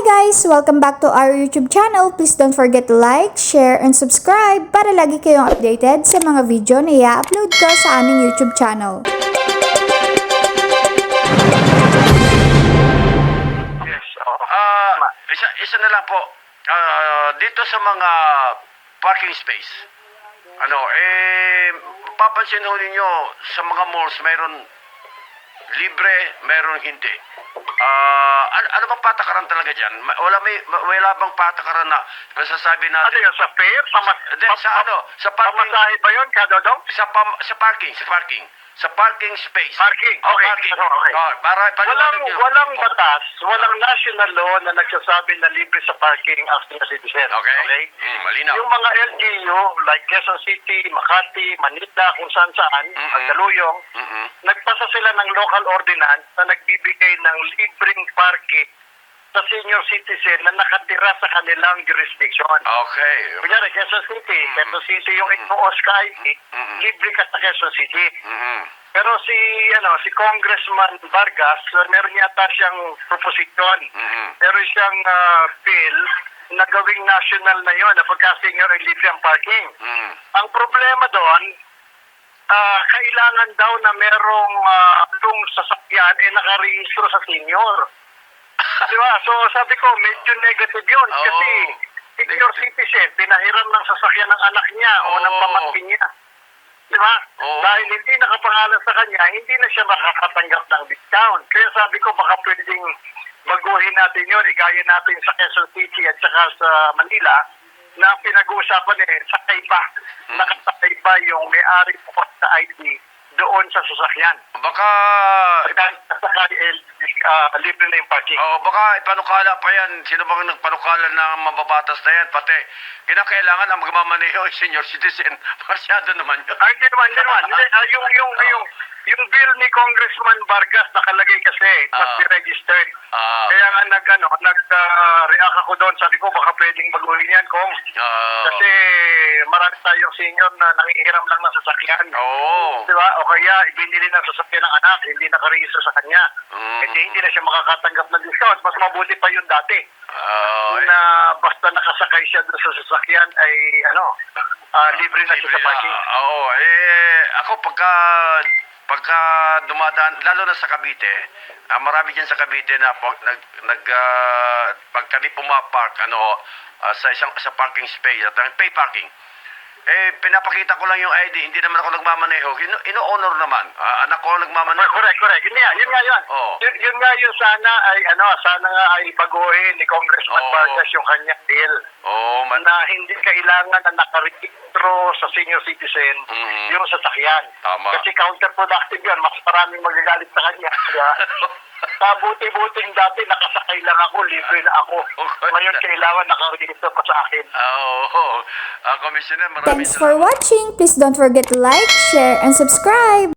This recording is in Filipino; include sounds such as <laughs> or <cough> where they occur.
guys! Welcome back to our YouTube channel. Please don't forget to like, share, and subscribe para lagi kayong updated sa mga video na i-upload ko sa aming YouTube channel. Yes, oo. Ah, isa, isa na lang po. Ah, dito sa mga parking space, ano, eh, papansin ho ninyo, sa mga malls, mayroon libre, mayroon hindi. Ah, ano, ano bang patakaran talaga dyan? Ma- Wala, may, ma- wala bang patakaran na masasabi Ano natin? yun, sa fair? Pama, Hindi, sa ano, sa parking, Pamasahe ba yun, Kadodong? sa, pam, sa parking, sa parking, sa parking space. Parking, Oh, okay. parking. Ano, okay. Oh, para, Walang, nyo. walang batas, walang national law na nagsasabi na libre sa parking ang senior citizen. Okay? okay? Mm, malinaw. Yung mga LGU, like Quezon City, Makati, Manila, kung saan saan, Mm-mm. at Daluyong, Mm-mm. nagpasa sila ng local ordinance na nagbibigay ng libreng parking sa senior citizen na nakatira sa kanilang jurisdiction. Okay. Kunyari, Quezon City, Quezon City yung ka ID, Mm-mm. libre ka sa Quezon City. Mhm. Pero si ano si Congressman Vargas, uh, meron yata siyang proposisyon. Mhm. Meron siyang ah, bill na gawing national na yon na pagka senior ay libre ang parking. Mhm. Ang problema doon, ah, kailangan daw na merong uh, yung sasakyan ay nakarehistro sa senior. <laughs> Di ba? So sabi ko, medyo negative yun. Oo. Kasi senior citizen, pinahiram ng sasakyan ng anak niya o ng pamangkin niya. Di ba? Oo. Dahil hindi nakapangalan sa kanya, hindi na siya makakatanggap ng discount. Kaya sabi ko, baka pwedeng baguhin natin yun. Igaya natin sa Quezon City at saka sa Manila na pinag-uusapan eh, sakay ba? Hmm. Nakasakay ba yung may-ari po sa ID doon sa sasakyan? Baka sakay, eh, ah, libre na yung parking. Oh, baka ipanukala pa yan. Sino bang nagpanukala ng mababatas na yan? Pati, kinakailangan ang magmamaneho ay senior citizen. <laughs> Masyado naman yun. Ay, hindi naman, hindi naman. Hindi, ah, yung, yung, yung, yung bill ni Congressman Vargas nakalagay kasi, must Ah. be registered. Ah. Nga nag, ano, nag-react ako doon. Sabi ko, baka pwedeng baguhin yan, Kong. Ah, Kasi marami tayong senior na nangihiram lang ng sasakyan. Oo. Di ba? O kaya, ibinili ng sasakyan ng anak, hindi nakarehistro sa kanya. Mm. Eh, di, hindi na siya makakatanggap ng discount. Mas mabuti pa yun dati. Ah, na basta nakasakay siya doon sa sasakyan ay, ano, ah, libre na siya sa parking. Oo. Eh, ako pagka pagka dumadaan, lalo na sa Cavite, ah, marami dyan sa Cavite na pag, nag, nag ah, pag kami pumapark, ano, ah, sa isang sa parking space, at pay parking, eh, pinapakita ko lang yung ID, hindi naman ako nagmamaneho. Ino, ino-honor naman. Ah, anak ko ang nagmamaneho. Correct, correct. Yun nga, yun nga yun. Oo. Yun, yun nga yun sana ay, ano, sana nga ay baguhin ni Congressman Oo. Vargas yung kanyang bill Oo, man. na hindi kailangan na nakarehistro sa senior citizen Mhm. yung sasakyan. Tama. Kasi counterproductive yun. Mas maraming magagalit sa kanya. Kaya, <laughs> Pabuti-buting dati nakasakay lang ako, libre na ako. <laughs> Ngayon kailangan nakarehistro pa sa akin. Ah, Oo. Ah, Commissioner, maraming Thanks for watching. Please don't forget to like, share, and subscribe.